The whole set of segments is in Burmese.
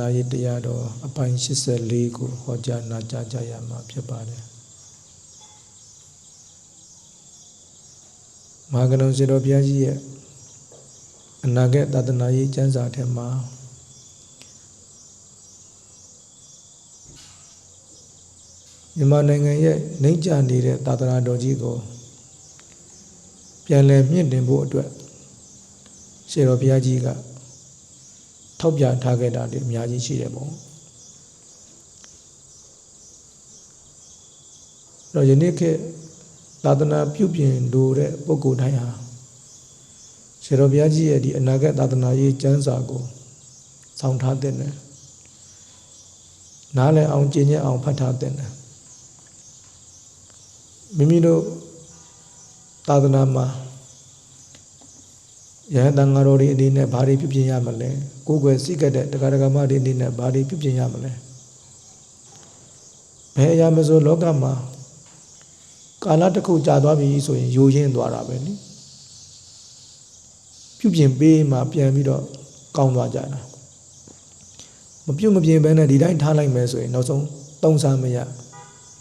လာရေးတရားတော်အပိုင်း84ကိုဟောကြားနာကြားကြရမှာဖြစ်ပါတယ်မဟာကလုံးစေတော်ဘုရားကြီးရဲ့အနာဂတ်သာသနာရေးကျမ်းစာထဲမှာမြန်မာနိုင်ငံရဲ့နှိမ့်ချနေတဲ့သာသနာတော်ကြီးကိုပြန်လည်မြင့်တင်ဖို့အတွက်စေတော်ဘုရားကြီးက ထောက်ပြထားခဲ့တာတွေအများကြီးရှိတယ်ပေါ့တော့ယနေ့ခေတ်သာသနာပြုပြင်လို့တဲ့ပုဂ္ဂိုလ်တိုင်းဟာစေတော်ဘုရားကြီးရဲ့ဒီအနာဂတ်သာသနာရေးကျမ်းစာကိုစောင့်ထားတဲ့နဲ့နားလည်အောင်ကျင့်ကြံအောင်ဖတ်ထားတဲ့နဲ့မိမိတို့သာသနာမှာ ယဟန်တန်ဃာတော်တွေအနေနဲ့ဘာတွေပြုပြင်ရမလဲကိုယ်ွယ်စိတ်ကတဲ့တရားဓမ္မတွေအနေနဲ့ဘာတွေပြုပြင်ရမလဲဘယ်အရာမဆိုလောကမှာကာလတစ်ခုကြာသွားပြီဆိုရင်ယိုရင်းသွားတာပဲနိပြုပြင်ပေးမှပြန်ပြီးတော့ကောင်းသွားကြတာမပြုတ်မပြင်ဘဲနဲ့ဒီတိုင်းထားလိုက်မယ်ဆိုရင်နောက်ဆုံးတုံးစားမရ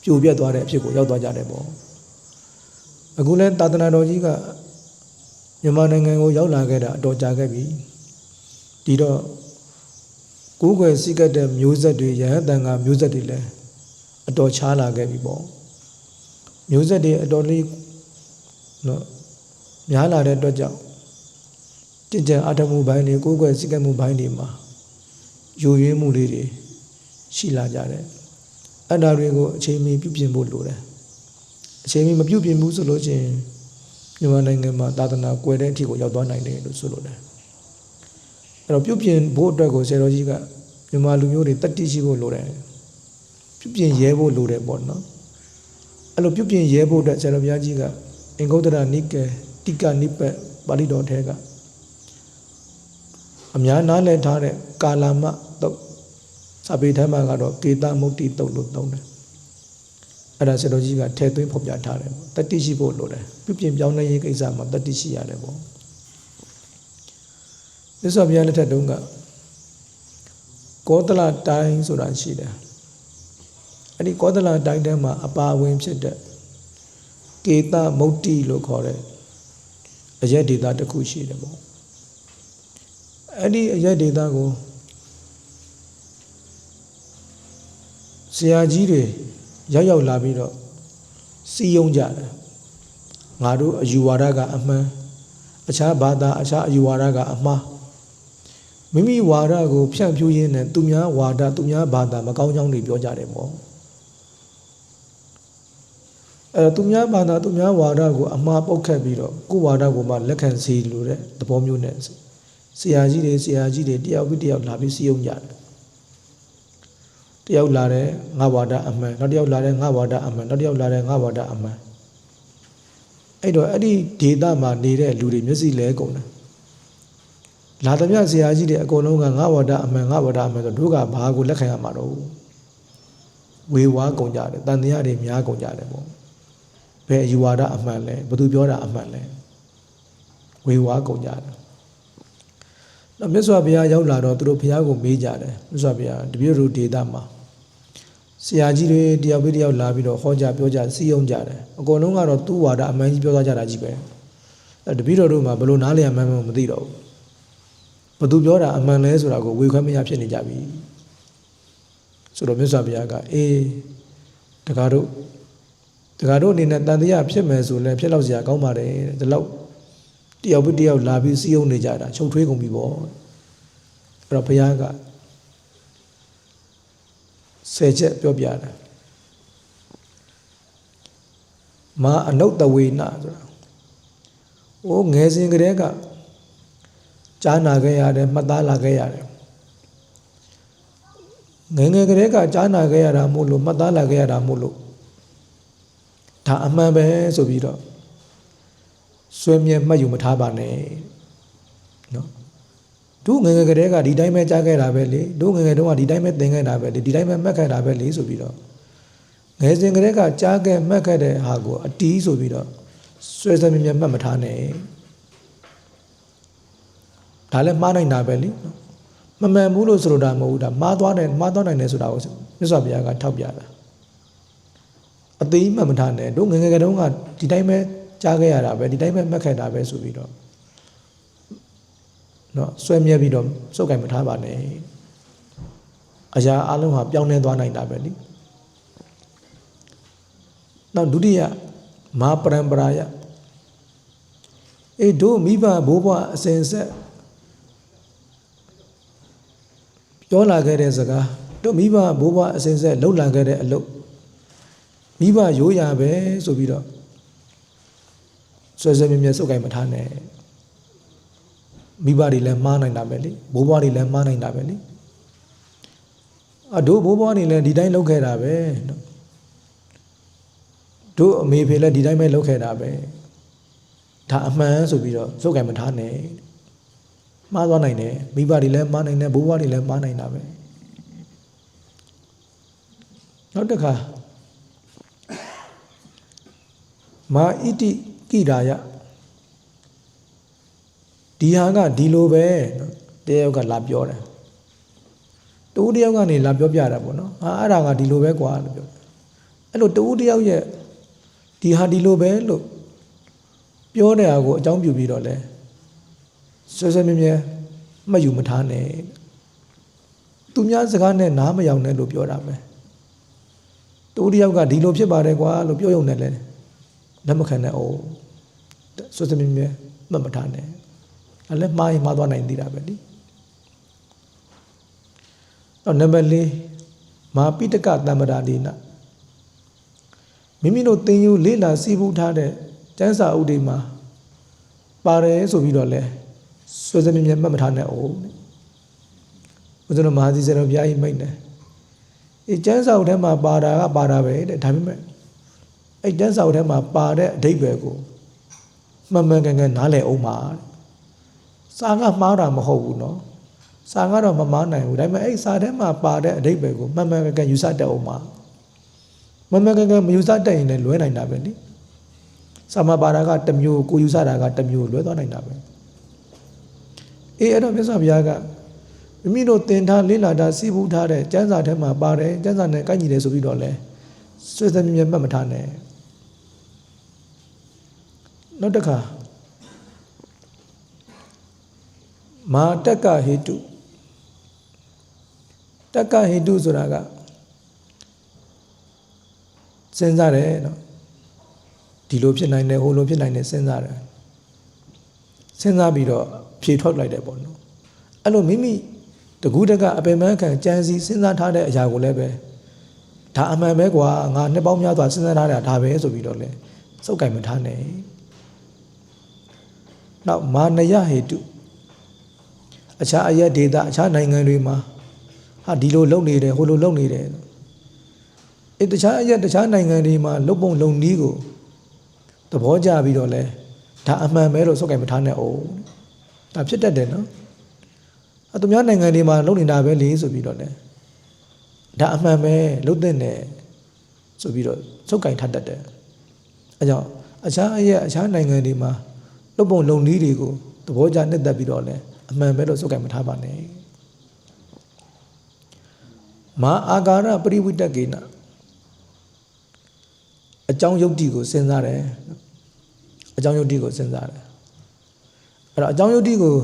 ပြိုပြက်သွားတဲ့အဖြစ်ကိုရောက်သွားကြတယ်ပေါ့အခုလဲသာသနာတော်ကြီးက မြန်မာနိုင်ငံကိုရောက်လာခဲ့တာအတော်ကြာခဲ့ပြီဒီတော့ကိုးကွယ်စိတ်ကတဲ့မျိုးဆက်တွေရဟန်းတန်ခါမျိုးဆက်တွေလည်းအတော်ချားလာခဲ့ပြီပေါ့မျိုးဆက်တွေအတော်လေးနော်များလာတဲ့အတွက်ကြောင့်တင့်ကြံအထမှုဘိုင်းတွေကိုးကွယ်စိတ်ကမှုဘိုင်းတွေမှာယိုယွင်းမှုလေးတွေရှိလာကြတယ်အဲ့ဒါတွေကိုအချိန်မီပြုပြင်ဖို့လိုတယ်အချိန်မီမပြုပြင်ဘူးဆိုလို့ချင်း မြန်မာနိုင်ငံမှာသာသနာကွယ်တဲ့အထိကိုရောက်သွားနိုင်တယ်လို့ဆိုလိုတယ်အဲ့တော့ပြုပြင်ဖို့အတွက်ကိုဆရာတော်ကြီးကမြန်မာလူမျိုးတွေတတိရှိဖို့လိုတယ်ပြုပြင်ရဲဖို့လိုတယ်ပေါ့နော်အဲ့လိုပြုပြင်ရဲဖို့အတွက်ဆရာတော်ဘုရားကြီးကအင်္ဂုတ္တရနိကေတိကနိပတ်ပါဠိတော်ထဲကအများနားလည်ထားတဲ့ကာလမတုတ်စာပေထဲမှာကတော့ကေတမုတ်တိတုတ်လို့သုံးတယ် အဲ့ဒါဆရာတော်ကြီးကထဲသွင်းဖော်ပြထားတယ်တတိရှိဖို့လိုတယ်ပြုပြင်ပြောင်းလဲရေးကိစ္စမှာတတိရှိရတယ်ပေါ့မြတ်စွာဘုရားလက်ထက်တုန်းကကောသလတိုင်းဆိုတာရှိတယ်အဲ့ဒီကောသလတိုင်းထဲမှာအပါဝင်ဖြစ်တဲ့ကေတမုတ်တိလို့ခေါ်တဲ့အရက်ဒေသတစ်ခုရှိတယ်ပေါ့အဲ့ဒီအရက်ဒေသကိုဆရာကြီးတွေ ရောက်ရောက်လာပြီးတော့စီယုံကြတယ်ငါတို့အယူဝါဒကအမှန်အခြားဘာသာအခြားအယူဝါဒကအမှားမိမိဝါဒကိုဖြန့်ဖြူးရင်းနဲ့သူများဝါဒသူများဘာသာမကောင်းကြောင်းတွေပြောကြတယ်ပေါ့အဲသူများဘာသာသူများဝါဒကိုအမှားပုတ်ခတ်ပြီးတော့ကိုယ်ဝါဒကိုမှလက်ခံစီလို့တဲ့သဘောမျိုးနဲ့ဆရာကြီးတွေဆရာကြီးတွေတယောက်ပြီးတယောက်လာပြီးစီယုံကြတယ် တယောက်လာတဲ့ငါဝါဒအမှန်နောက်တယောက်လာတဲ့ငါဝါဒအမှန်နောက်တယောက်လာတဲ့ငါဝါဒအမှန်အဲ့တော့အဲ့ဒီဒေတာမှာနေတဲ့လူတွေမျက်စိလဲကုန်တယ်လာသမျှဆရာကြီးတွေအကုန်လုံးကငါဝါဒအမှန်ငါဝါဒအမှန်ဆိုတို့ကဘာကိုလက်ခံရမှာတော့ဝေဝါကုန်ကြတယ်တန်တရားတွေများကုန်ကြတယ်ပေါ့ဘယ်အယူဝါဒအမှန်လဲဘသူပြောတာအမှန်လဲဝေဝါကုန်ကြတယ် တော့မြတ်စွာဘုရားရောက်လာတော့သူတို့ဘုရားကိုမေးကြတယ်မြတ်စွာဘုရားတပည့်တို့ဒေတာမှာဆရာကြီးတွေတယောက်ပြီးတယောက်လာပြီးတော့ဟောကြားပြောကြစီယုံကြတယ်အကုန်လုံးကတော့သူ့ဝါဒအမှန်ကြီးပြောသွားကြတာကြီးပဲအဲတပည့်တော်တို့မှာဘလို့နားလည်မှန်းမသိတော့ဘူးဘသူပြောတာအမှန်လဲဆိုတာကိုဝေခွဲမရဖြစ်နေကြပြီဆိုတော့မြတ်စွာဘုရားကအေးတကားတို့တကားတို့အနေနဲ့တန်တရားဖြစ်မယ်ဆိုလည်းဖြစ်တော့စရာကောင်းပါတယ်ဒီလောက်တယောက်ပြီးတယောက်လာပြီးစီးုံနေကြတာချုပ်ထွေးကုန်ပြီပေါ့ အဲ့တော့ဘုရားကဆယ်ချက်ပြောပြတယ်မာအနုတဝေနဆိုတာဟိုငယ်စဉ်ကတည်းကကြားနာခဲ့ရတယ်မှတ်သားလာခဲ့ရတယ်ငယ်ငယ်ကတည်းကကြားနာခဲ့ရတာမို့လို့မှတ်သားလာခဲ့ရတာမို့လို့ဒါအမှန်ပဲဆိုပြီးတော့ဆွဲမြဲမှတ်ယူမထားပါနဲ့နော် တို့ငယ်ငယ်ကတည်းကဒီတိုင်းပဲကြားခဲ့တာပဲလေတို့ငယ်ငယ်တုန်းကဒီတိုင်းပဲသင်ခဲ့တာပဲလေဒီတိုင်းပဲမှတ်ခဲ့တာပဲလေဆိုပြီးတော့ငယ်စဉ်ကတည်းကကြားခဲ့မှတ်ခဲ့တဲ့ဟာကိုအတီးဆိုပြီးတော့ဆွဲဆွဲမြဲမြဲမှတ်မထားနဲ့ဒါလည်းမှားနိုင်တာပဲလေနော်မမှန်ဘူးလို့ဆိုလိုတာမဟုတ်ဘူးဒါမှားသွားတယ်မှားသွားနိုင်တယ်ဆိုတာကိုမြတ်စွာဘုရားကထောက်ပြတာအသေးမှတ်မထားနဲ့တို့ငယ်ငယ်ကတုန်းကဒီတိုင်းပဲကြားခဲ့ရတာပဲဒီတိုင်းပဲမှတ်ခဲ့တာပဲဆိုပြီးတော့ နော်ဆွဲမြဲပြီးတော့စုပ်ကင်မထားပါနဲ့အရာအလုံးဟာပြောင်းလဲသွားနိုင်တာပဲလीနောက်ဒုတိယမာပရံပရာယအေးတို့မိဘဘိုးဘွားအစဉ်ဆက်ပြောလာခဲ့တဲ့စကားတို့မိဘဘိုးဘွားအစဉ်ဆက်လှုပ်လာခဲ့တဲ့အလုပ်မိဘရိုးရာပဲဆိုပြီးတော့ဆွဲဆွဲမြဲမြဲစုပ်ကိုင်မထားနဲ့ မိဘတွေလည်းမှားနိုင်တာပဲလေဘိုးဘွားတွေလည်းမှားနိုင်တာပဲလေအတို့ဘိုးဘွားတွေလည်းဒီတိုင်းလုပ်ခဲ့တာပဲနော်တို့အမေဖေလည်းဒီတိုင်းပဲလုပ်ခဲ့တာပဲဒါအမှန်ဆိုပြီးတော့စုပ်ကိုင်မထားနဲ့မှားသွားနိုင်တယ်မိဘတွေလည်းမှားနိုင်တယ်ဘိုးဘွားတွေလည်းမှားနိုင်တာပဲနောက်တစ်ခါမာဣတိကိရာယ ဒီဟာကဒီလိုပဲနော်တယောက်ကလာပြောတယ်တူတယောက်ကနေလာပြောပြတာပေါ့နော်ဟာအဲ့ဒါကဒီလိုပဲကွာလို့ပြောအဲ့လိုတူတယောက်ရဲ့ဒီဟာဒီလိုပဲလို့ပြောတဲ့ဟာကိုအကြောင်းပြုပြီးတော့လဲဆွဲဆွဲမြဲမြဲမှတ်ယူမထားနဲ့သူများစကားနဲ့နားမယောင်နဲ့လို့ပြောတာပဲတူတယောက်ကဒီလိုဖြစ်ပါတယ်ကွာလို့ပြောရုံနဲ့လဲလက်မခံနဲ့အိုးဆွဲဆွဲမြဲမြဲမှတ်မထားနဲ့ အဲ့လဲမှားရင်မှားသွားနိုင်သေးတာပဲလीတော့နံပါတ်၄မာပိတကတမ္ပရာဒီနာမိမိတို့သင်ယူလေးလာစီးပူးထားတဲ့ကျမ်းစာအုပ်တွေမှာပါတယ်ဆိုပြီးတော့လဲဆွေစမြမြမှတ်မထားနဲ့အောင်တဲ့ဘုရားတော်မဟာသီစေတော်ဘုရားကြီးမိတ်တယ်အဲကျမ်းစာအုပ်ထဲမှာပါတာကပါတာပဲတဲ့ဒါပေမဲ့အဲ့ကျမ်းစာအုပ်ထဲမှာပါတဲ့အဓိပ္ပာယ်ကိုမှန်မှန်ကန်ကန်နားလည်အောင်ပါတဲ့ စာကမှားတာမဟုတ်ဘူးနော်စာကတော့မမားနိုင်ဘူးဒါပေမဲ့အဲ့စာထဲမှာပါတဲ့အဓိပ္ပာယ်ကိုမှန်မှန်ကန်ကန်ယူဆတတ်အောင်ပါမှန်မှန်ကန်ကန်မယူဆတတ်ရင်လည်းလွဲနိုင်တာပဲနိစာမပါတာကတစ်မျိုးကိုယူဆတာကတစ်မျိုးလွဲသွားနိုင်တာပဲအေးအဲ့တော့မြတ်စွာဘုရားကမိမိတို့သင်ထားလေးလာတာစီးပူးထားတဲ့ကျမ်းစာထဲမှာပါတယ်ကျမ်းစာနဲ့ကိုက်ညီတယ်ဆိုပြီးတော့လဲဆွေးစမြဲမြဲမှတ်မထားနဲ့နောက်တစ်ခါ မာတက်ကဟေတုတက္ကဟိတုဆိုတာကစဉ်းစားတယ်နော်ဒီလိုဖြစ်နိုင်တယ်ဟိုလိုဖြစ်နိုင်တယ်စဉ်းစားတယ်စဉ်းစားပြီးတော့ဖြေထွက်လိုက်တယ်ပေါ့နော်အဲ့လိုမိမိတကူးတကအပင်ပန်းခံကြံစီစဉ်းစားထားတဲ့အရာကိုလည်းပဲဒါအမှန်ပဲကွာငါနှစ်ပေါင်းများစွာစဉ်းစားထားတာဒါပဲဆိုပြီးတော့လဲစုပ်ကင်မထားနဲ့နောက်မာနယဟေတု အခြားအရက်ဒေတာအခြားနိုင်ငံတွေမှာဟာဒီလိုလုပ်နေတယ်ဟိုလိုလုပ်နေတယ်အဲတခြားအရက်တခြားနိုင်ငံတွေမှာလုပ်ပုံလုပ်နည်းကိုသဘောကျပြီးတော့လဲဒါအမှန်ပဲလို့စုပ်ကင်မထားနဲ့အောင်ဒါဖြစ်တတ်တယ်နော်အသူများနိုင်ငံတွေမှာလုပ်နေတာပဲလေဆိုပြီးတော့လဲဒါအမှန်ပဲလုပ်တဲ့နဲ့ဆိုပြီးတော့စုပ်ကင်ထားတတ်တယ်အဲကြောင့်အခြားအရက်အခြားနိုင်ငံတွေမှာလုပ်ပုံလုပ်နည်းတွေကိုသဘောကျနှစ်သက်ပြီးတော့လဲ အမှန်ပဲလို့စုပ်ကင်မထားပါနဲ့မာအာကာရပရိဝိတကေနအကြောင်းယုတ်တိကိုစဉ်းစားတယ်အကြောင်းယုတ်တိကိုစဉ်းစားတယ်အဲ့တော့အကြောင်းယုတ်တိကို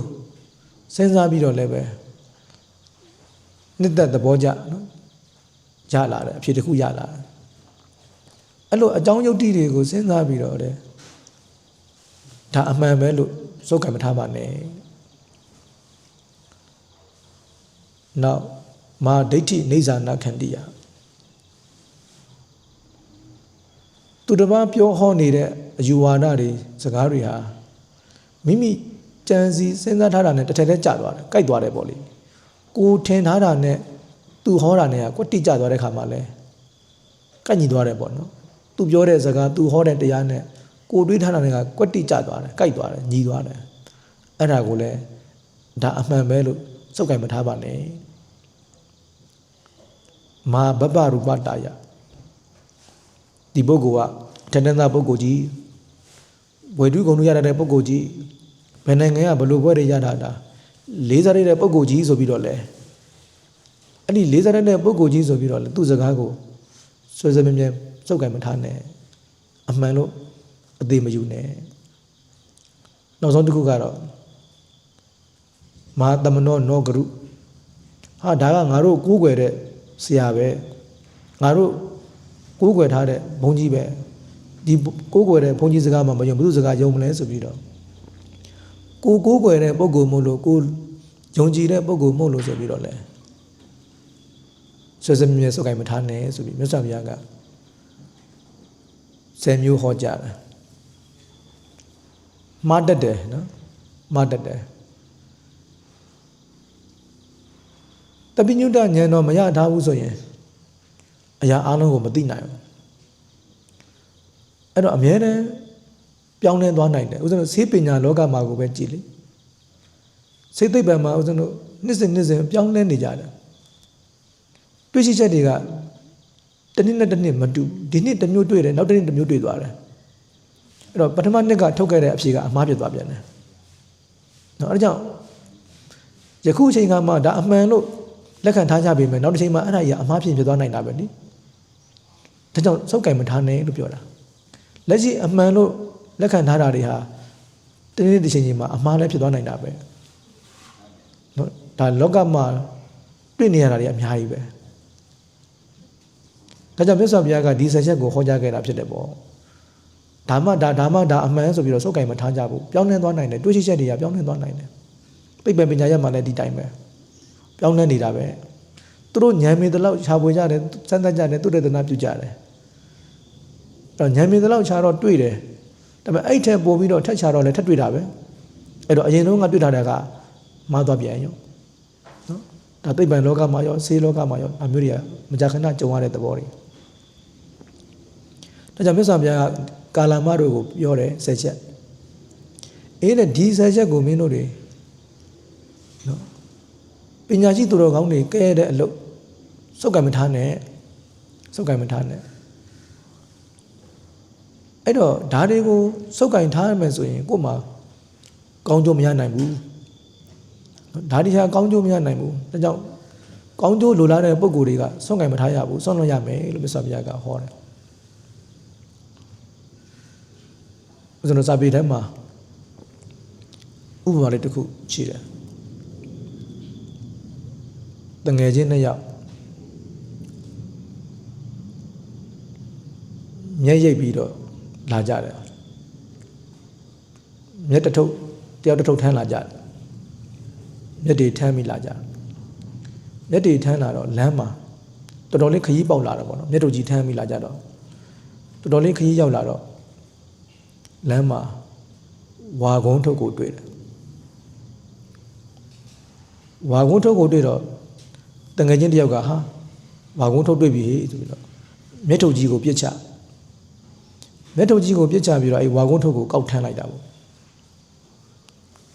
စဉ်းစားပြီးတော့လည်းပဲနှစ်သက်သဘောကျနော်ရလာတယ်အဖြစ်တစ်ခုရလာတယ်အဲ့လိုအကြောင်းယုတ်တိတွေကိုစဉ်းစားပြီးတော့တဲ့ဒါအမှန်ပဲလို့စုပ်ကံမထားပါနဲ့ နောက်မာဒိဋ္ဌိနေဇာနာခန္တိယသူတစ်ပါးပြောဟောနေတဲ့အယူဝါဒတွေစကားတွေဟာမိမိကြံစီစဉ်းစားထားတာနဲ့တစ်ထက်တည်းကျသွားတယ်ကြိုက်သွားတယ်ပေါ့လေကိုထင်ထားတာနဲ့သူဟောတာနဲ့ကကွတိကျသွားတဲ့ခါမှာလဲကန့်ညီသွားတယ်ပေါ့နော်သူပြောတဲ့စကားသူဟောတဲ့တရားနဲ့ကိုတွေးထားတာနဲ့ကကွတိကျသွားတယ်ကြိုက်သွားတယ်ညီသွားတယ်အဲ့ဒါကိုလဲဒါအမှန်ပဲလို့စုပ်ကင်မထားပါနဲ့ မာဘဘရူပတာယဒီပုဂ္ဂိုလ်ကတဏ္ဍနာပုဂ္ဂိုလ်ကြီးဝေဒုဂုံတို့ရတဲ့ပုဂ္ဂိုလ်ကြီးဘယ်နိုင်ငံကဘလို့ဘွဲတွေရတာတာလေးစားရတဲ့ပုံကိုကြီးဆိုပြီးတော့လဲအဲ့ဒီလေးစားရတဲ့ပုံကိုကြီးဆိုပြီးတော့လဲသူ့စကားကိုဆွေဆွေမြဲမြဲစုပ်ကင်မထားနဲ့အမှန်လို့အသေးမယူနဲ့နောက်ဆုံးတစ်ခုကတော့မဟာတမနောနောဂရုဟာဒါကငါတို့ကိုးကွယ်တဲ့ ဆရာပဲငါတို့ကိုးကွယ်ထားတဲ့ဘုန်းကြီးပဲဒီကိုးကွယ်တဲ့ဘုန်းကြီးစကားမှမယုံဘူးစကားယုံမလဲဆိုပြီးတော့ကိုကိုးကွယ်တဲ့ပုဂ္ဂိုလ်မို့လို့ကိုယုံကြည်တဲ့ပုဂ္ဂိုလ်မို့လို့ဆိုပြီးတော့လဲဆွေစမြဲစုပ်ကိုင်မထားနဲ့ဆိုပြီးမြတ်စွာဘုရားကဆယ်မျိုးဟောကြားတယ်မှားတတ်တယ်နော်မှားတတ်တယ် တပိညုတဉာဏ်တော်မရထားဘူးဆိုရင်အရာအလုံးကိုမသိနိုင်ဘူးအဲ့တော့အမြဲတမ်းပြောင်းလဲသွားနိုင်တယ်ဥစ္စာဆေးပညာလောကမှာကိုပဲကြည်လေစိတ်သိပ္ပံမှာဥစ္စာတို့နှစ်စဉ်နှစ်စဉ်ပြောင်းလဲနေကြတယ်တွေးရှိချက်တွေကတစ်နှစ်နဲ့တစ်နှစ်မတူဒီနှစ်တစ်မျိုးတွေ့တယ်နောက်တစ်နှစ်တစ်မျိုးတွေ့သွားတယ်အဲ့တော့ပထမနှစ်ကထုတ်ခဲ့တဲ့အဖြေကအမှားဖြစ်သွားပြန်တယ်နော်အဲ့ဒါကြောင့်ယခုအချိန်ကမှဒါအမှန်လို့ လက်ခံထားကြပေမဲ့နောက်တစ်ချိန်မှာအဲ့ဒါကြီးကအမှားဖြစ်ဖြစ်သွားနိုင်တာပဲနိဒါကြောင့်စောက်ကင်မထားနဲ့လို့ပြောတာလက်ရှိအမှန်လို့လက်ခံထားတာတွေဟာတနေ့တစ်ချိန်ချိန်မှာအမှားလည်းဖြစ်သွားနိုင်တာပဲနော်ဒါလောကမှာတွေ့နေရတာတွေအများကြီးပဲဒါကြောင့်မြတ်စွာဘုရားကဒီဆက်ချက်ကိုဟောကြားခဲ့တာဖြစ်တယ်ပေါ့ဒါမှဒါဒါမှဒါအမှန်ဆိုပြီးတော့စောက်ကင်မထားကြဘူးပြောင်းလဲသွားနိုင်တယ်တွေးရှိချက်တွေကပြောင်းလဲသွားနိုင်တယ်ပိတ်ပယ်ပညာရက်မှလည်းဒီတိုင်းပဲ ပြောင်းလဲနေတာပဲသူတို့ဉာဏ်မင်းတလောက်ခြာပွေကြတယ်စမ်းသပ်ကြတယ်သူတေသနာပြုကြတယ်အဲ့တော့ဉာဏ်မင်းတလောက်ခြာတော့တွေ့တယ်ဒါပေမဲ့အဲ့ထက်ပိုပြီးတော့ထက်ခြာတော့လည်းထက်တွေ့တာပဲအဲ့တော့အရင်ဆုံးကတွေ့ထားတာကမှားသွားပြန်ရောနော်ဒါသိပ္ပံလောကမှာရောဆေးလောကမှာရောအမျိုးတွေကမကြာခဏကြုံရတဲ့သဘောတွေဒါကြောင့်မြတ်စွာဘုရားကကာလမတို့ကိုပြောတယ်ဆယ်ချက်အေးလေဒီဆယ်ချက်ကိုမင်းတို့တွေနော် ပညာရှိသူတော်ကောင်းတွေကဲတဲ့အလုပ်စုပ်ကံမထားနဲ့စုပ်ကံမထားနဲ့အဲ့တော့ဓာတွေကိုစုပ်ကင်ထားရမယ်ဆိုရင်ကို့မှာကောင်းကျိုးမရနိုင်ဘူးဓာဒီဟာကောင်းကျိုးမရနိုင်ဘူးဒါကြောင့်ကောင်းကျိုးလိုလားတဲ့ပုံကိုယ်တွေကစုပ်ကင်မထားရဘူးဆွန့်လွတ်ရမယ်လို့မြတ်စွာဘုရားကဟောတယ်ဦးဇင်းတို့စာပေထဲမှာဥပမာလေးတစ်ခုရှိတယ် တငယ်ချင်းနှစ်ယောက်မျက်ရိပ်ပြီးတော့လာကြတယ်မျက်တစ်ထုပ်တယောက်တစ်ထုပ်ထမ်းလာကြတယ်မျက်တွေထမ်းပြီးလာကြတယ်မျက်တွေထမ်းလာတော့လမ်းမှာတော်တော်လေးခရီးပေါက်လာတော့ဗောနော်မျက်တို့ကြီးထမ်းပြီးလာကြတော့တော်တော်လေးခရီးရောက်လာတော့လမ်းမှာဝါကုန်းထုတ်ကိုတွေ့တယ်ဝါကုန်းထုတ်ကိုတွေ့တော့ တငယ်ချင်းတယောက်ကဟာဝါကုန်းထုတ်တွေ့ပြီဆိုပြီးတော့မျက်ထုတ်ကြီးကိုပြစ်ချမျက်ထုတ်ကြီးကိုပြစ်ချပြီးတော့အဲဝါကုန်းထုတ်ကိုကောက်ထမ်းလိုက်တာပေါ့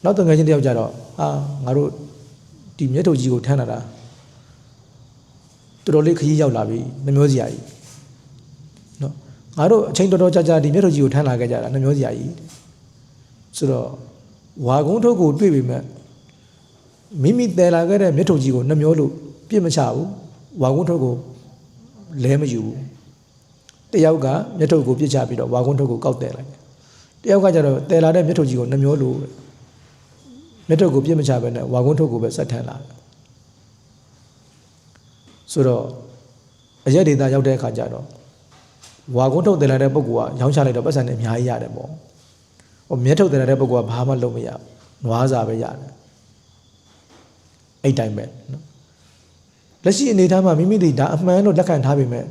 နောက်တငယ်ချင်းတယောက်ကြတော့ဟာငါတို့ဒီမျက်ထုတ်ကြီးကိုထမ်းလာတာတော်တော်လေးခရီးရောက်လာပြီနှမျိုးစရာကြီးနော်ငါတို့အချိန်တော်တော်ကြာကြာဒီမျက်ထုတ်ကြီးကိုထမ်းလာခဲ့ကြတာနှမျိုးစရာကြီးဆိုတော့ဝါကုန်းထုတ်ကိုတွေ့ပြီမဲ့မိမိတည်လာခဲ့တဲ့မျက်ထုတ်ကြီးကိုနှမျိုးလို့ ပြစ်မချဘူးဝါကုန်းထုတ်ကိုလဲမယူဘူးတယောက်ကမျက်ထုတ်ကိုပြစ်ချပြီးတော့ဝါကုန်းထုတ်ကိုကောက်တယ်လိုက်တယောက်ကကျတော့တည်လာတဲ့မျက်ထုတ်ကြီးကိုနှမျိုးလို့မျက်ထုတ်ကိုပြစ်မချဘဲနဲ့ဝါကုန်းထုတ်ကိုပဲဆက်ထမ်းလာတယ်ဆိုတော့အရက်ဒေတာရောက်တဲ့အခါကျတော့ဝါကုန်းထုတ်တယ်လာတဲ့ပုဂ္ဂိုလ်ကရောင်းချလိုက်တော့ပတ်စံနဲ့အများကြီးရတယ်ပေါ့ဟိုမျက်ထုတ်တယ်လာတဲ့ပုဂ္ဂိုလ်ကဘာမှလုပ်မရဘူးနွားစာပဲရတယ်အဲ့တိုင်းပဲနော် လက်ရှိအနေထားမှာမိမိတွေဒါအမှန်လို့လက်ခံထားပေမဲ့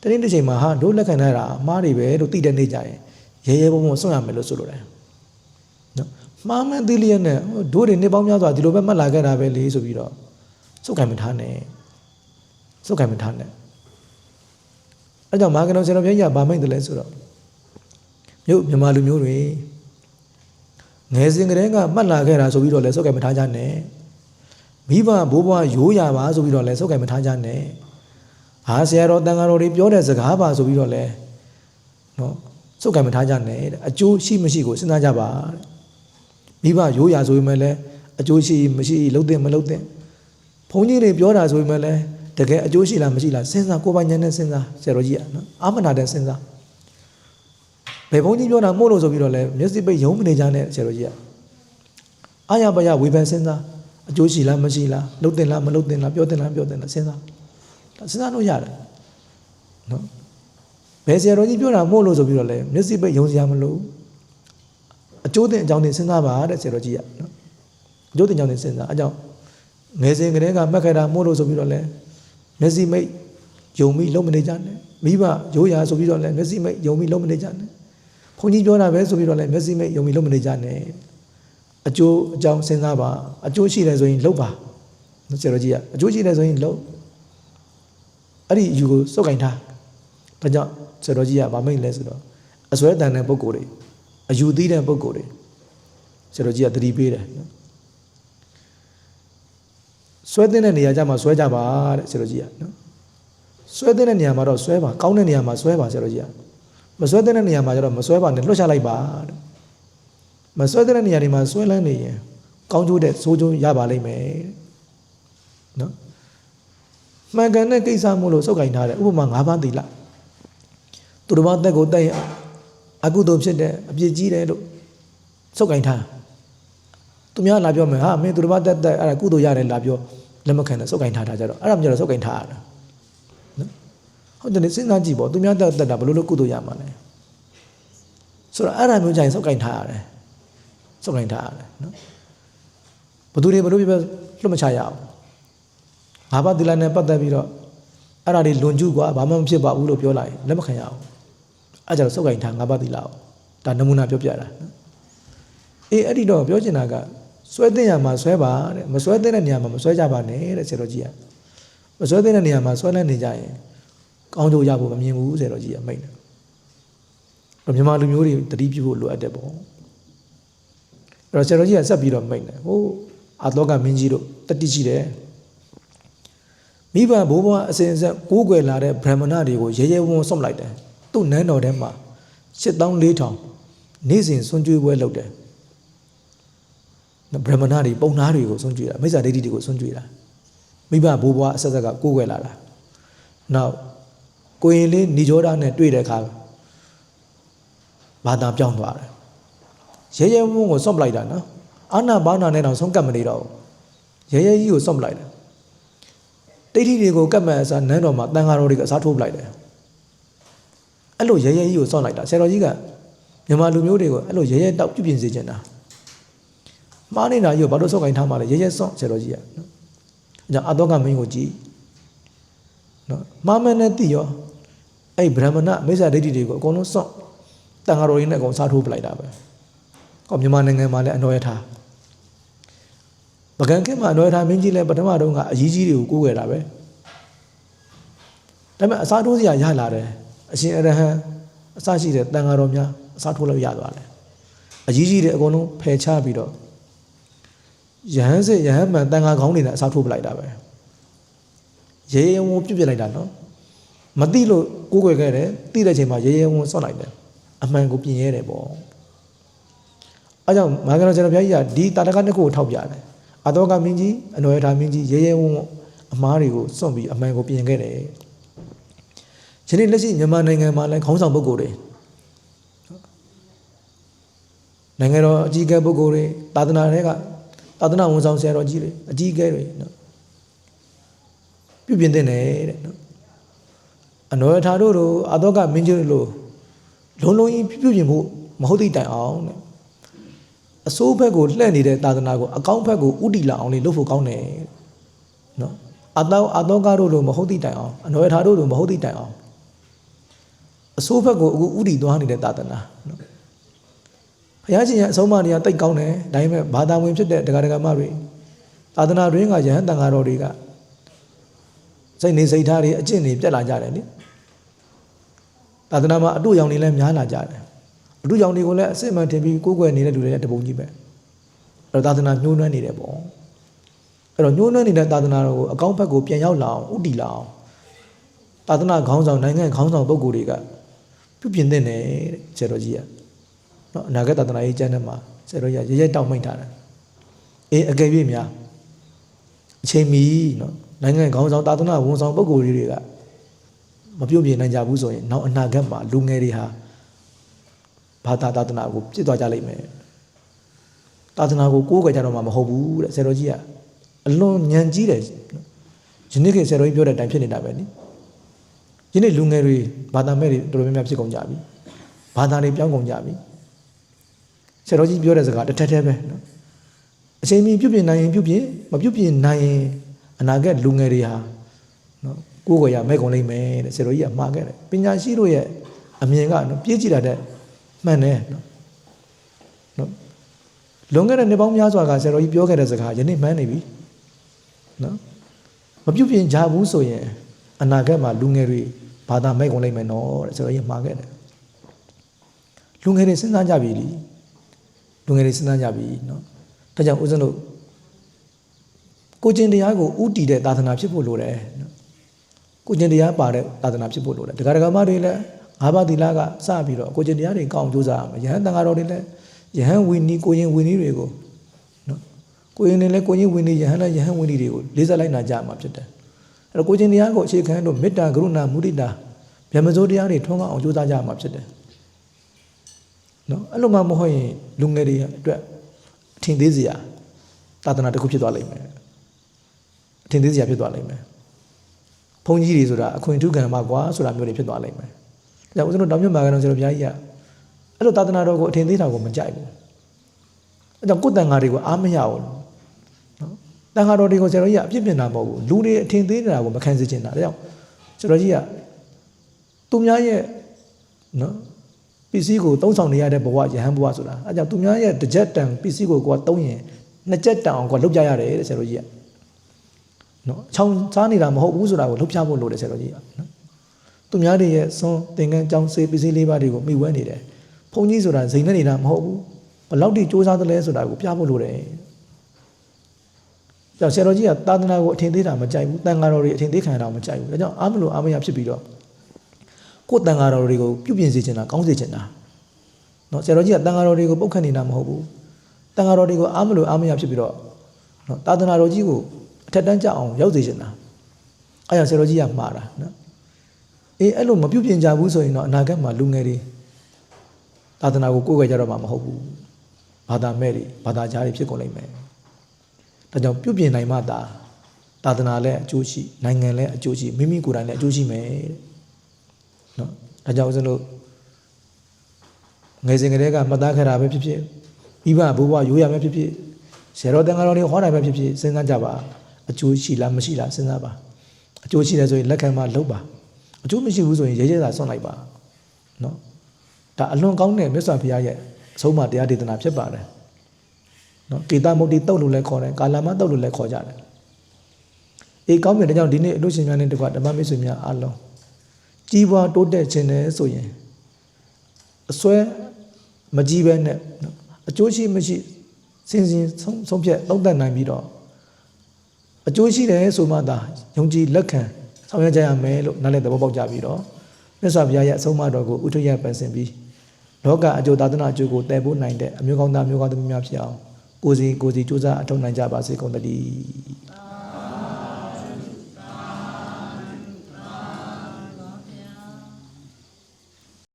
တနေ့တစ်ချိန်မှာဟာတို့လက်ခံထားတာအမှားတွေပဲလို့သိတဲ့နေ့ကြရင်ရဲရဲဘုံဘုံစွန့်ရမယ်လို့ဆိုလိုတယ်နော်မှားမှန်းသိလျက်နဲ့ဒိုးတွေနေပေါင်းများစွာဒီလိုပဲမှတ်လာခဲ့တာပဲလေဆိုပြီးတော့စုတ်ကံမထားနဲ့စုတ်ကံမထားနဲ့အဲကြောင့်မာကနောဆရာတော်ဘုရားကြီးကဗာမိတ်တယ်လဲဆိုတော့မြို့မြန်မာလူမျိုးတွေငယ်စဉ်ကတည်းကမှတ်လာခဲ့တာဆိုပြီးတော့လဲစုတ်ကံမထားကြနဲ့ မိဘဘိုးဘွားရိုးရပါဆိုပြီးတော့လဲစုတ်ကံမထားကြနဲ့ဟာဆရာတော်တန်ဃာတော်တွေပြောတဲ့စကားပါဆိုပြီးတော့လဲနော်စုတ်ကံမထားကြနဲ့တဲ့အကျိုးရှိမရှိကိုစဉ်းစားကြပါတဲ့မိဘရိုးရဆိုရင်လည်းအကျိုးရှိမရှိလှုပ်တဲ့မလှုပ်တဲ့ဘုန်းကြီးတွေပြောတာဆိုပေမဲ့လည်းတကယ်အကျိုးရှိလားမရှိလားစဉ်းစားကိုယ်ပိုင်ဉာဏ်နဲ့စဉ်းစားဆရာတော်ကြီးကနော်အာမနာတဲ့စဉ်းစားဘယ်ဘုန်းကြီးပြောတာမို့လို့ဆိုပြီးတော့လည်းမျက်စိပိတ်ယုံမနေကြနဲ့ဆရာတော်ကြီးကအာရပါရဝေဖန်စဉ်းစား အကျိုးရှိလားမရှိလားလှုပ်တဲ့လားမလှုပ်တဲ့လားပြောတဲ့လားပြောတဲ့လားစဉ်းစားဒါစဉ်းစားလို့ရတယ်နော်ဘယ်ဆရာတော်ကြီးပြောတာမို့လို့ဆိုပြီးတော့လည်းမျက်စိပိတ်ယုံစရာမလိုအကျိုးတဲ့အကြောင်းတွေစဉ်းစားပါတဲ့ဆရာတော်ကြီးကနော်အကျိုးတဲ့အကြောင်းတွေစဉ်းစားအကြောင်းငယ်စဉ်ကတည်းကမှတ်ခဲ့တာမို့လို့ဆိုပြီးတော့လည်းမျက်စိမိတ်ယုံပြီးလုံးမနေကြနဲ့မိဘရိုးရာဆိုပြီးတော့လည်းမျက်စိမိတ်ယုံပြီးလုံးမနေကြနဲ့ဘုန်းကြီးပြောတာပဲဆိုပြီးတော့လည်းမျက်စိမိတ်ယုံပြီးလုံးမနေကြနဲ့ အကျိုးအကြောင်းစဉ်းစားပါအကျိုးရှိတယ်ဆိုရင်လုပ်ပါနော်ဆရာတော်ကြီးကအကျိုးရှိတယ်ဆိုရင်လုပ်အဲ့ဒီယူကိုစုပ်ကင်ထားဒါကြောင့်ဆရာတော်ကြီးကဗာမိတ်လဲဆိုတော့အစွဲတန်တဲ့ပုံကိုယ်တွေအယူသီးတဲ့ပုံကိုယ်တွေဆရာတော်ကြီးကသတိပေးတယ်နော်ဆွဲတဲ့နေရာကြမှာဆွဲကြပါတဲ့ဆရာတော်ကြီးကနော်ဆွဲတဲ့နေရာမှာတော့ဆွဲပါကောင်းတဲ့နေရာမှာဆွဲပါဆရာတော်ကြီးကမဆွဲတဲ့နေရာမှာကျတော့မဆွဲပါနဲ့လွှတ်ချလိုက်ပါတဲ့ မဆွဲတဲ့နေရာတွေမှာဆွဲလန်းနေရင်ကောင်းကျိုးတဲ့ဆိုးကျိုးရပါလိမ့်မယ်တဲ့နော်မှန်ကန်တဲ့ကိစ္စမို့လို့စုပ်ကင်ထားတယ်ဥပမာ၅ပါးသီလသူတော်ဘာတက်ကိုတက်ရင်အကုသိုလ်ဖြစ်တယ်အပြစ်ကြီးတယ်လို့စုပ်ကင်ထားသူများလာပြောမယ်ဟာမင်းသူတော်ဘာတက်တက်အဲ့ဒါကုသိုလ်ရတယ်လာပြောလက်မခံနဲ့စုပ်ကင်ထားတာကြတော့အဲ့ဒါမျိုးတော့စုပ်ကင်ထားရတာနော်ဟုတ်တယ်လေစဉ်းစားကြည့်ပေါ့သူများတက်တက်တာဘယ်လိုလုပ်ကုသိုလ်ရမှာလဲဆိုတော့အဲ့ဒါမျိုးကြရင်စုပ်ကင်ထားရတယ် စုပ်ကင်ထားရတယ်နော်ဘသူတွေဘလို့ပြပြလွတ်မချရအောင်ငါးပါးသီလနဲ့ပတ်သက်ပြီးတော့အဲ့ဒါတွေလွန်ကျူးกว่าဘာမှမဖြစ်ပါဘူးလို့ပြောလိုက်လက်မခံရအောင်အဲ့ကြတော့စုပ်ကင်ထားငါးပါးသီလအောင်ဒါနမူနာပြောပြတာနော်အေးအဲ့ဒီတော့ပြောချင်တာကဆွဲတဲ့နေရာမှာဆွဲပါတဲ့မဆွဲတဲ့နေရာမှာမဆွဲကြပါနဲ့တဲ့ဆရာတော်ကြီးကမဆွဲတဲ့နေရာမှာဆွဲလန်းနေကြရင်ကောင်းကျိုးရဖို့မမြင်ဘူးဆရာတော်ကြီးကမိတ်တယ်တော့မြန်မာလူမျိုးတွေတတိပြုဖို့လိုအပ်တယ်ပေါ့အဲ့ တော့ဆရာတော်ကြီးကဆက်ပြီးတော့မိတ်တယ်ဟိုအာတောကမင်းကြီးတို့တတိရှိတယ်မိဘဘိုးဘွားအစဉ်အဆက်ကိုးကွယ်လာတဲ့ဗြဟ္မဏတွေကိုရဲရဲဝံ့ဝံ့ဆွတ်လိုက်တယ်သူ့နန်းတော်ထဲမှာ7400နေ့စဉ်စွန့်ကြွေးပွဲလုပ်တယ်ဗြဟ္မဏတွေပုံနာတွေကိုစွန့်ကြွေးတာမိစ္ဆာဒိဋ္ဌိတွေကိုစွန့်ကြွေးတာမိဘဘိုးဘွားအဆက်ဆက်ကကိုးကွယ်လာတာနောက်ကိုရင်လေးဏိကြောဒနဲ့တွေ့တဲ့အခါဘာသာပြောင်းသွားတယ် ရဲရဲဝံ့ဝံ့ကိုဆွတ်ပလိုက်တာနော်အာနာဘာနာနဲ့တော့ဆုံးကတ်မနေတော့ဘူးရဲရဲကြီးကိုဆွတ်ပလိုက်တယ်တိဋ္ဌိတွေကိုကတ်မဲ့အစားနန်းတော်မှာတန်ဃာတော်တွေကအစားထိုးပလိုက်တယ်အဲ့လိုရဲရဲကြီးကိုဆွတ်လိုက်တာဆရာတော်ကြီးကမြန်မာလူမျိုးတွေကိုအဲ့လိုရဲရဲတောက်ပြုပြင်စေချင်တာမှားနေတာကြီးကိုဘာလို့ဆွတ်ကင်ထားမှလဲရဲရဲဆွတ်ဆရာတော်ကြီးကနော်အကြောင်းအတော့ကမင်းကိုကြည်နော်မှားမနဲ့သိရောအဲ့ဗြဟ္မဏမိစ္ဆာဒိဋ္ဌိတွေကိုအကုန်လုံးဆွတ်တန်ဃာတော်တွေနဲ့အကုန်စားထိုးပလိုက်တာပဲ ဟောမြန်မာနိုင်ငံမှာလည်းအနော်ရထားပကံကဲမှာအနော်ရထားမင်းကြီးလည်းပထမတုန်းကအကြီးကြီးတွေကိုကိုးကွယ်တာပဲဒါပေမဲ့အစားထိုးစရာရလာတယ်အရှင်အရဟံအစရှိတဲ့တန်ဃာတော်များအစားထိုးလို့ရသွားတယ်အကြီးကြီးတွေအကုန်လုံးဖယ်ချပြီးတော့ယဟန်စစ်ယဟန်မှန်တန်ဃာခေါင်းတွေနဲ့အစားထိုးပလိုက်တာပဲရေရဲဝုံပြစ်ပြစ်လိုက်တာနော်မသိလို့ကိုးကွယ်ခဲ့တယ်သိတဲ့ချိန်မှာရေရဲဝုံဆော့လိုက်တယ်အမှန်ကိုပြင်ရဲတယ်ပေါ့ အဲကြောင့်မာဂရကျွန်တော်ဘုရားကြီးကဒီတာတကနှစ်ခုကိုထောက်ပြတယ်အတောကမင်းကြီးအနော်ရထာမင်းကြီးရဲရဲဝုံဝုံအမားတွေကိုစွန့်ပြီးအမှန်ကိုပြင်ခဲ့တယ်ယနေ့လက်ရှိမြန်မာနိုင်ငံမှာလည်းခေါင်းဆောင်ပုဂ္ဂိုလ်တွေနိုင်ငံတော်အကြီးအကဲပုဂ္ဂိုလ်တွေသာသနာတွေကသာသနာဝန်ဆောင်ဆရာတော်ကြီးတွေအကြီးအကဲတွေနော်ပြုပြင်တဲ့တယ်တဲ့နော်အနော်ရထာတို့တို့အတောကမင်းကြီးတို့လိုလုံးလုံးကြီးပြုပြင်ဖို့မဟုတ်သည့်တိုင်အောင်တဲ့ အစိုးဘက်ကိုလှည့်နေတဲ့သာသနာကိုအကောင်းဘက်ကိုဥတီလာအောင်လေးလုပ်ဖို့ကောင်းတယ်နော်အတောအတောကတို့လိုမဟုတ်သည့်တိုင်အောင်အနော်ရထာတို့လိုမဟုတ်သည့်တိုင်အောင်အစိုးဘက်ကိုအခုဥတီသွားနေတဲ့သာသနာနော်ဘုရားရှင်ရဲ့အဆုံးအမတွေကတိတ်ကောင်းတယ်ဒါပေမဲ့ဘာသာဝင်ဖြစ်တဲ့ဒကာဒကာမတွေသာသနာတွင်ကယဟန်တန်ဃာတော်တွေကစိတ်နေစိတ်ထားတွေအကျင့်တွေပြတ်လာကြတယ်လေသာသနာမှာအတူရောင်တွေလည်းများလာကြတယ် အတူရောင်တွေကိုလည်းအစစ်အမှန်ထင်ပြီးကိုးကွယ်နေတဲ့လူတွေလည်းတပုံကြီးပဲအဲ့တော့သာသနာညှိုးနှွမ်းနေတယ်ပေါ့အဲ့တော့ညှိုးနှွမ်းနေတဲ့သာသနာတော်ကိုအကောင်းဘက်ကိုပြန်ရောက်လာအောင်ဥတီလာအောင်သာသနာခေါင်းဆောင်နိုင်ငံခေါင်းဆောင်ပုဂ္ဂိုလ်တွေကပြုပြင်တဲ့တယ်တဲ့ဆရာတော်ကြီးကနော်အနာဂတ်သာသနာရေးကျမ်းထဲမှာဆရာတော်ကြီးရရဲတောက်မိတ်ထားတယ်အေးအကယ်၍များအချိန်မီနော်နိုင်ငံခေါင်းဆောင်တာသနာဝန်ဆောင်ပုဂ္ဂိုလ်တွေကမပြုတ်ပြင်းနိုင်ကြဘူးဆိုရင်နောက်အနာဂတ်မှာလူငယ်တွေဟာ ဘာသာတာသနာကိုပြစ်သွားကြလိမ့်မယ်တာသနာကိုကိုးကွယ်ကြတော့မှမဟုတ်ဘူးတဲ့ဆရာတော်ကြီးကအလွန်ညံကြီးတယ်ယနေ့ခေတ်ဆရာတော်ကြီးပြောတဲ့အတိုင်းဖြစ်နေတာပဲနိယနေ့လူငယ်တွေဘာသာမဲ့တွေတော်တော်များများဖြစ်ကုန်ကြပြီဘာသာတွေပြောင်းကုန်ကြပြီဆရာတော်ကြီးပြောတဲ့စကားတစ်ထက်တည်းပဲနော်အချိန်မီပြုပြင်နိုင်ရင်ပြုပြင်မပြုပြင်နိုင်ရင်အနာဂတ်လူငယ်တွေဟာနော်ကိုယ်ကိုယ်ရမဲ့ကုန်လိမ့်မယ်တဲ့ဆရာတော်ကြီးကမှားခဲ့တယ်ပညာရှိတို့ရဲ့အမြင်ကနော်ပြည့်ကြည့်တာတဲ့ မှန်တယ်နော်နော်လွန်ခဲ့တဲ့နှစ်ပေါင်းများစွာကဆရာတော်ကြီးပြောခဲ့တဲ့စကားယနေ့မှန်းနေပြီနော်မပြုပြင်ကြဘူးဆိုရင်အနာဂတ်မှာလူငယ်တွေဘာသာမဲ့ကုန်လိမ့်မယ်နော်တဲ့ဆရာတော်ကြီးမှားခဲ့တယ်လူငယ်တွေစဉ်းစားကြပြီလीလူငယ်တွေစဉ်းစားကြပြီနော်ဒါကြောင့်ဦးဇင်းတို့ကိုကျင်တရားကိုဥတည်တဲ့သာသနာဖြစ်ဖို့လိုတယ်နော်ကိုကျင်တရားပါတဲ့သာသနာဖြစ်ဖို့လိုတယ်ဒကာဒကာမတွေလည်း ငါးပါးသီလကစပြီးတော့ကိုကျင်တရားတွေကောင်းကြိုးစားရမယ်ယဟန်တန်ဃာတော်တွေလည်းယဟန်ဝီနီကိုရင်ဝီနီတွေကိုနော်ကိုရင်တွေလည်းကိုရင်ဝီနီယဟန်နဲ့ယဟန်ဝီနီတွေကိုလေးစားလိုက်နာကြမှာဖြစ်တယ်အဲ့တော့ကိုကျင်တရားကိုအခြေခံလို့မေတ္တာကရုဏာမုဒိတာဗျမစိုးတရားတွေထွန်းကားအောင်ကြိုးစားကြမှာဖြစ်တယ်နော်အဲ့လိုမှမဟုတ်ရင်လူငယ်တွေအတွက်အထင်သေးစရာသာသနာတစ်ခုဖြစ်သွားလိမ့်မယ်အထင်သေးစရာဖြစ်သွားလိမ့်မယ်ဘုန်းကြီးတွေဆိုတာအခွင့်အထူးကံမှာကွာဆိုတာမျိုးတွေဖြစ်သွားလိမ့်မယ် ဒါကြောင့်ဦးဇင်းတို့တောင်မြတ်မာကတော့ဆရာတော်ဘုရားကြီးကအဲ့လိုသာသနာတော်ကိုအထင်သေးတာကိုမကြိုက်ဘူးအဲကြောင့်ကိုယ်တန်ဃာတွေကိုအားမရဘူးနော်တန်ဃာတော်တွေကိုဆရာတော်ကြီးကအပြစ်ပြင်တာမဟုတ်ဘူးလူတွေအထင်သေးတာကိုမခံစေချင်တာဒါကြောင့်ဆရာတော်ကြီးကသူများရဲ့နော်ပစ္စည်းကိုသုံးဆောင်နေရတဲ့ဘဝယဟန်ဘဝဆိုတာအဲကြောင့်သူများရဲ့တစ်ချက်တန်ပစ္စည်းကိုကိုယ်ကသုံးရင်နှစ်ချက်တန်အောင်ကိုလှုပ်ကြရတယ်တဲ့ဆရာတော်ကြီးကနော်ချောင်းစားနေတာမဟုတ်ဘူးဆိုတာကိုလှုပ်ပြဖို့လိုတယ်ဆရာတော်ကြီးကနော် သူများတွေရဲ့စွန်းသင်္ကန်းကြောင်းစေးပစ္စည်းလေးပါးတွေကိုမိဝဲနေတယ်ဘုန်းကြီးဆိုတာဇိမ်နဲ့နေတာမဟုတ်ဘူးဘယ်လောက်ထိစူးစမ်းသလဲဆိုတာကိုပြဖို့လိုတယ်ကြောင့်ဆရာတော်ကြီးကသာသနာကိုအထင်သေးတာမကြိုက်ဘူးတန်ဃာတော်တွေအထင်သေးခံရတာမကြိုက်ဘူးဒါကြောင့်အားမလို့အားမရဖြစ်ပြီးတော့ကိုယ်တန်ဃာတော်တွေကိုပြုပြင်စေချင်တာကောင်းစေချင်တာနော်ဆရာတော်ကြီးကတန်ဃာတော်တွေကိုပုတ်ခတ်နေတာမဟုတ်ဘူးတန်ဃာတော်တွေကိုအားမလို့အားမရဖြစ်ပြီးတော့နော်တာသနာတော်ကြီးကိုအထက်တန်းကြအောင်ရောက်စေချင်တာအဲဒါဆရာတော်ကြီးကမှားတာနော် အေးအဲ့လိုမပြုတ်ပြင်ကြဘူးဆိုရင်တော့အနာဂတ်မှာလူငယ်တွေသာသနာကိုကိုယ်ကြကြတော့မှာမဟုတ်ဘူးဘာသာမဲ့တွေဘာသာကြားတွေဖြစ်ကုန်လိမ့်မယ်ဒါကြောင့်ပြုတ်ပြင်နိုင်မှသာသာသနာလည်းအကျိုးရှိနိုင်ငံလည်းအကျိုးရှိမိမိကိုယ်တိုင်လည်းအကျိုးရှိမယ်တဲ့နော်ဒါကြောင့်ဦးဇင်းတို့ငယ်စဉ်ကတည်းကမှတ်သားခဲ့တာပဲဖြစ်ဖြစ်မိဘဘိုးဘွားရိုးရမယ်ဖြစ်ဖြစ်ဆရာတော်တန်ဃာတော်တွေဟောတာပဲဖြစ်ဖြစ်စဉ်းစားကြပါအကျိုးရှိလားမရှိလားစဉ်းစားပါအကျိုးရှိတယ်ဆိုရင်လက်ခံမှလုပ်ပါ အကျိုးမရှိဘူးဆိုရင်ရဲရဲသာဆွန့်လိုက်ပါနော်ဒါအလွန်ကောင်းတဲ့မြတ်စွာဘုရားရဲ့အဆုံးအမတရားဒေသနာဖြစ်ပါတယ်နော်ကေတမုတ်တိတုတ်လို့လည်းခေါ်တယ်ကာလမတုတ်လို့လည်းခေါ်ကြတယ်အေးကောင်းပြီဒါကြောင့်ဒီနေ့အလို့ရှင်များနဲ့တကွဓမ္မမိတ်ဆွေများအားလုံးကြီးပွားတိုးတက်ခြင်းနဲ့ဆိုရင်အစွဲမကြီးပဲနဲ့နော်အကျိုးရှိမရှိစင်စင်ဆုံးဆုံးဖြတ်သုံးသပ်နိုင်ပြီးတော့အကျိုးရှိတယ်ဆိုမှသာယုံကြည်လက်ခံ ဆောင်ရွက်ကြရမယ်လို့နားလည်သဘောပေါက်ကြပြီးတော့မြတ်စွာဘုရားရဲ့အဆုံးအမတော်ကိုဥထုရပန်ဆင်ပြီးလောကအကျိုးသာသနာအကျိုးကိုတည်ဖို့နိုင်တဲ့အမျိုးကောင်းသားမျိုးကောင်းသမီးများဖြစ်အောင်ကိုယ်စီကိုယ်စီစူးစမ်းအထောက်နိုင်ကြပါစေကုန်သတည်း